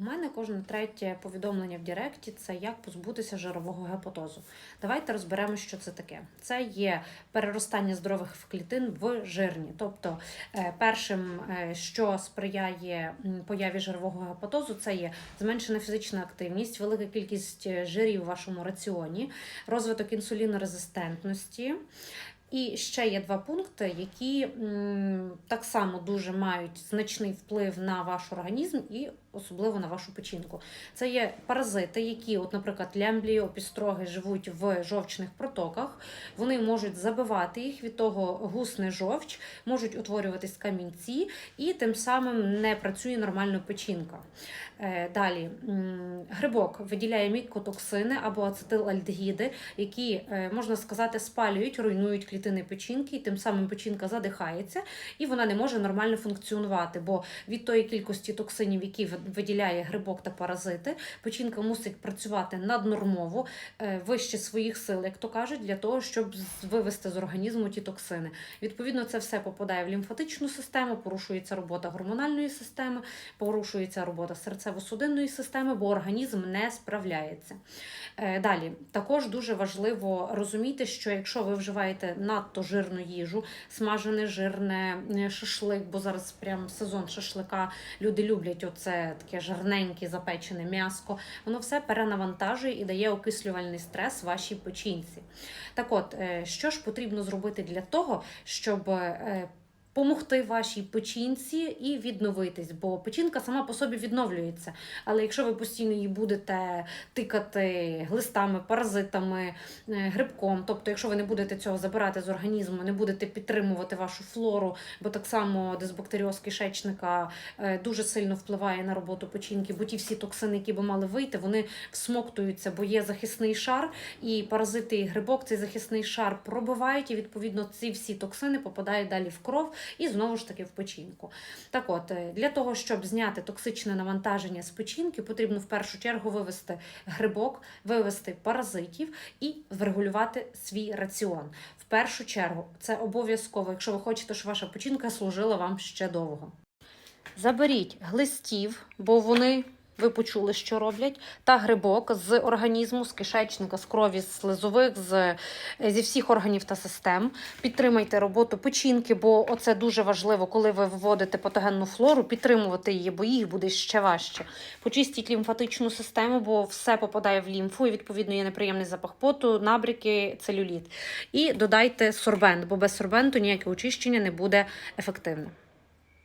У мене кожне третє повідомлення в Директі це як позбутися жирового гепатозу. Давайте розберемо, що це таке. Це є переростання здорових клітин в жирні. Тобто, е, першим, е, що сприяє появі жирового гепатозу, це є зменшена фізична активність, велика кількість е, жирів у вашому раціоні, розвиток інсулінорезистентності. І ще є два пункти, які так само дуже мають значний вплив на ваш організм і особливо на вашу печінку. Це є паразити, які, от, наприклад, лямблі, опістроги живуть в жовчних протоках. Вони можуть забивати їх, від того гусне жовч, можуть утворюватись камінці, і тим самим не працює нормально печінка. Е, Далі грибок виділяє мікотоксини або ацетилальдегіди, які, е, можна сказати, спалюють, руйнують клітини печінки, і тим самим печінка задихається, і вона не може нормально функціонувати. Бо від тої кількості токсинів, які виділяє грибок та паразити, печінка мусить працювати наднормово, е, вище своїх сил, як то кажуть, для того, щоб вивести з організму ті токсини. Відповідно, це все попадає в лімфатичну систему, порушується робота гормональної системи, порушується робота серцево-судинної системи, бо організм не справляється. Е, Далі також дуже важливо розуміти, що якщо ви вживаєте надто жирну їжу, смажене жирне е, шашлик, бо зараз прям сезон шашлика, люди люблять оце таке жарненьке запечене м'яско, воно все перенавантажує і дає окислювальний стрес вашій печінці. Так от, е, що ж потрібно зробити для того, щоб е, Помогти вашій печінці і відновитись, бо печінка сама по собі відновлюється. Але якщо ви постійно її будете тикати глистами, паразитами, е, грибком, тобто, якщо ви не будете цього забирати з організму, не будете підтримувати вашу флору, бо так само дисбактеріоз кишечника е, дуже сильно впливає на роботу печінки, бо ті всі токсини, які би мали вийти, вони всмоктуються, бо є захисний шар, і паразити і грибок цей захисний шар пробивають, і відповідно ці всі токсини попадають далі в кров і знову ж таки в печінку. Так от, е, для того, щоб зняти токсичне навантаження з печінки, потрібно в першу чергу вивести грибок, вивести паразитів і врегулювати свій раціон. В першу чергу це обов'язково, якщо ви хочете, щоб ваша печінка служила вам ще довго. Заберіть глистів, бо вони. Ви почули, що роблять, та грибок з організму, з кишечника, з крові, з слизових, з, зі всіх органів та систем. Підтримайте роботу печінки, бо оце дуже важливо, коли ви вводите патогенну флору, підтримувати її, бо їй буде ще важче. Почистіть лімфатичну систему, бо все попадає в лімфу, і відповідно є неприємний запах поту, набріки, целюліт. І додайте сорбент, бо без сорбенту ніяке очищення не буде ефективним.